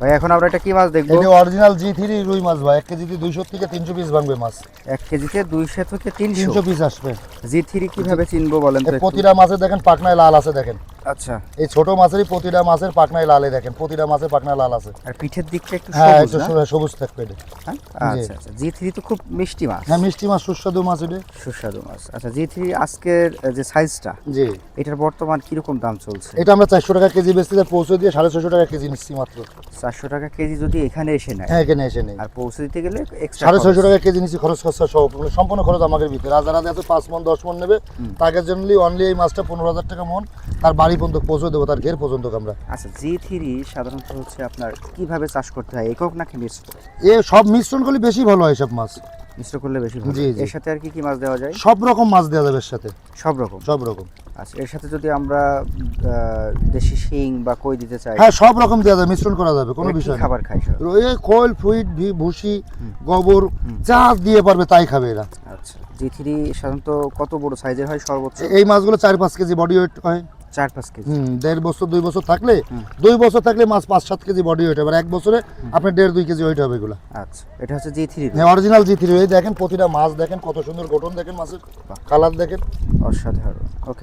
ভাই এখন আমরা এটা কি মাছ দেখব? এটা অরিজিনাল জি থ্রি রুই মাছ ভাই এক কেজিতে দুইশো থেকে তিনশো পিস ভাঙবে মাছ। এক কেজিতে দুইশো থেকে তিনশো? পিস আসবে। জি থ্রি কীভাবে চিনবো বলেন একটু? প্রতিটা মাছে দেখেন পাকনায় লাল আছে দেখেন। আচ্ছা। এই ছোট মাছেরই প্রতিটা মাছের পাকনায় লালে দেখেন প্রতিটা মাছের পাকনায় লাল আছে। আর পিঠের দিকটা একটু হ্যাঁ একটু সবুজ- থাকবে এটা। হ্যাঁ? আচ্ছা আচ্ছা। জি থ্রি তো খুব মিষ্টি মাছ। হ্যাঁ মিষ্টি মাছ সুস্বাদু মাছ এটা। সুস্বাদু মাছ। আচ্ছা জি থ্রি আজকের যে সাইজটা জি। এটার বর্তমান কীরকম দাম চলছে? এটা আমরা চারশো টাকা কেজি বেচতে পৌঁছে দিয়ে সাড়ে ছশো টাকা কেজি নিচ্ছি মাত্র। চারশো টাকা কেজি যদি এখানে এসে নেয় হ্যাঁ এখানে এসে নেই। আর পৌঁছে দিতে গেলে সাড়ে ছয়শো টাকা কেজি নিচ্ছি খরচ খরচা সহ সম্পূর্ণ খরচ আমাদের ভিতরে। আর যারা আছে পাঁচ মন দশ মন নেবে তাকে জন্য অনলি এই মাছটা পনেরো হাজার টাকা মন তার বাড়ি পর্যন্ত পৌঁছে দেবো তার ঘের পর্যন্ত আমরা। আচ্ছা জি থ্রি সাধারণত হচ্ছে আপনার কীভাবে চাষ করতে হয় একক নাকি মিশ্র? এ সব মিশ্রণ করলে বেশি ভালো হয় সব মাছ। মিশ্র করলে বেশি ভালো জি। এর সাথে আর কি কি মাছ দেওয়া যায়? সব রকম মাছ দেওয়া যাবে এর সাথে। সব রকম? সব রকম। আচ্ছা এর সাথে যদি আমরা দেশি শিং বা কই দিতে চাই? হ্যাঁ সব রকম দেওয়া যাবে মিশ্রণ করা যাবে কোনো বিষয় খাবার খাই এই খোল ফুইট ভি- ভুসি গোবর যা দিয়ে পারবে তাই খাবে এরা। আচ্ছা জি থ্রি সাধারণত কত বড় সাইজের হয় সর্বোচ্চ? এই মাছগুলো চার পাঁচ কেজি বডি ওয়েট হয়। চার পাঁচ কেজি। দেড় বছর দুই বছর থাকলে দুই বছর থাকলে মাছ পাঁচ সাত কেজি বডি ওয়েট এবার এক বছরে আপনার দেড় দুই কেজি ওয়েট হবে এগুলো। আচ্ছা এটা হচ্ছে জি থ্রি হ্যাঁ অরিজিনাল জি থ্রি দেখেন প্রতিটা মাছ দেখেন কত সুন্দর গঠন দেখেন মাছের কালার দেখেন। অসাধারণ। ওকে